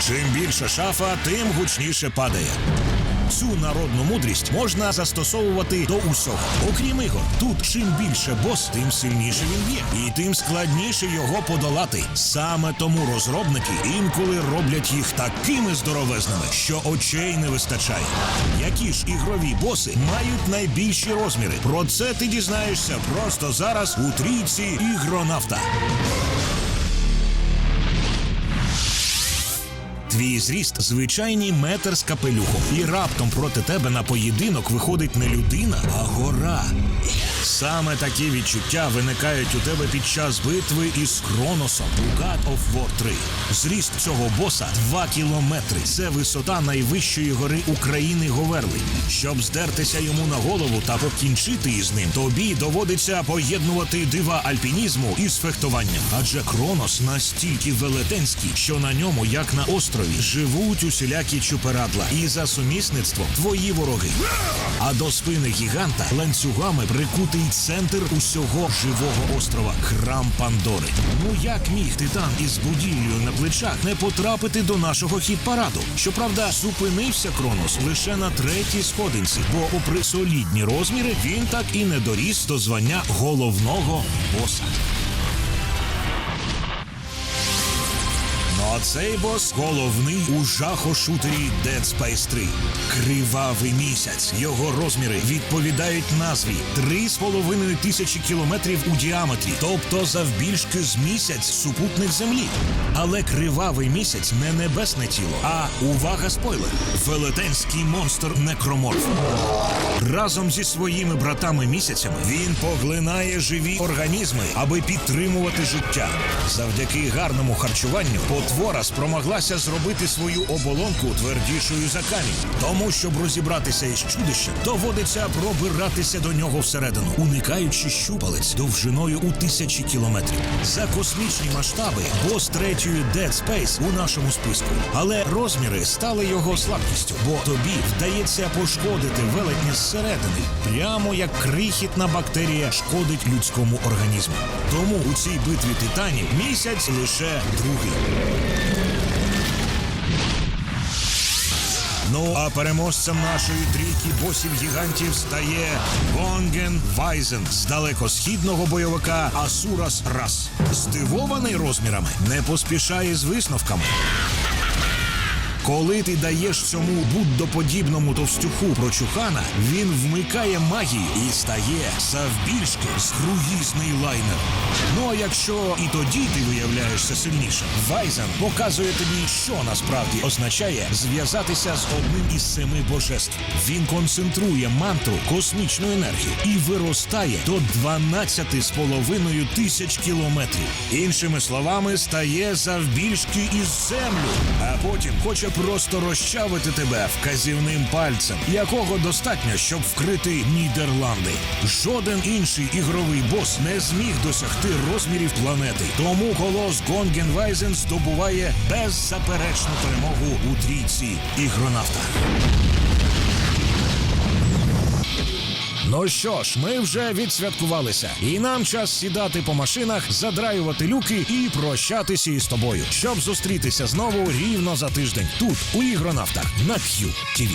Чим більше шафа, тим гучніше падає. Цю народну мудрість можна застосовувати до усього. Окрім ігор, тут чим більше бос, тим сильніше він б'є, і тим складніше його подолати. Саме тому розробники інколи роблять їх такими здоровезними, що очей не вистачає. Які ж ігрові боси мають найбільші розміри? Про це ти дізнаєшся просто зараз у трійці ігронавта. Твій зріст звичайний метр з капелюхом, і раптом проти тебе на поєдинок виходить не людина, а гора. Саме такі відчуття виникають у тебе під час битви із Кроносом у God of War 3. Зріст цього боса 2 кілометри. Це висота найвищої гори України Говерли. Щоб здертися йому на голову та покінчити із ним, тобі доводиться поєднувати дива альпінізму із фехтуванням. Адже Кронос настільки велетенський, що на ньому, як на острові, живуть усілякі чуперадла, і за сумісництвом твої вороги. А до спини гіганта ланцюгами прикутий центр усього живого острова храм Пандори. Ну як міг титан із будівлею на плечах не потрапити до нашого хіт-параду? Щоправда, зупинився Кронос лише на третій сходинці, бо, попри солідні розміри, він так і не доріс до звання головного боса. Ну а цей бос головний у жахошутері Dead Space 3. Кривавий місяць. Його розміри відповідають назві 3,5 тисячі кілометрів у діаметрі, тобто завбільшки з місяць супутник землі. Але кривавий місяць не небесне тіло, а увага спойлер! Велетенський монстр некроморф. Разом зі своїми братами місяцями він поглинає живі організми, аби підтримувати життя. Завдяки гарному харчуванню потвора спромоглася зробити свою оболонку твердішою за камінь. Тому, щоб розібратися із чудищем, доводиться пробиратися до нього всередину, уникаючи щупалець довжиною у тисячі кілометрів. За космічні масштаби бос третьої Dead Space у нашому списку. Але розміри стали його слабкістю, бо тобі вдається пошкодити велетня зсередини, прямо як крихітна бактерія шкодить людському організму. Тому у цій битві титанів місяць лише другий. Ну а переможцем нашої трійки босів гігантів стає Вонген Вайзен з далекосхідного бойовика Асурас Рас. Здивований розмірами, не поспішає з висновками. Коли ти даєш цьому буддоподібному товстюху прочухана, він вмикає магію і стає завбільшки з круїзний лайнер. Ну а якщо і тоді ти виявляєшся сильнішим, Вайзен показує тобі, що насправді означає зв'язатися з одним із семи божеств. Він концентрує мантру космічну енергію і виростає до 12 з половиною тисяч кілометрів. Іншими словами, стає завбільшки із землю, а потім хоче просто розчавити тебе вказівним пальцем, якого достатньо, щоб вкрити Нідерланди. Жоден інший ігровий бос не зміг досягти розмірів планети. Тому колос Гонгенвайзен здобуває беззаперечну перемогу у трійці ігронавта. Ну що ж, ми вже відсвяткувалися, і нам час сідати по машинах, задраювати люки і прощатися із тобою, щоб зустрітися знову рівно за тиждень тут, у ігронавтах на QTV.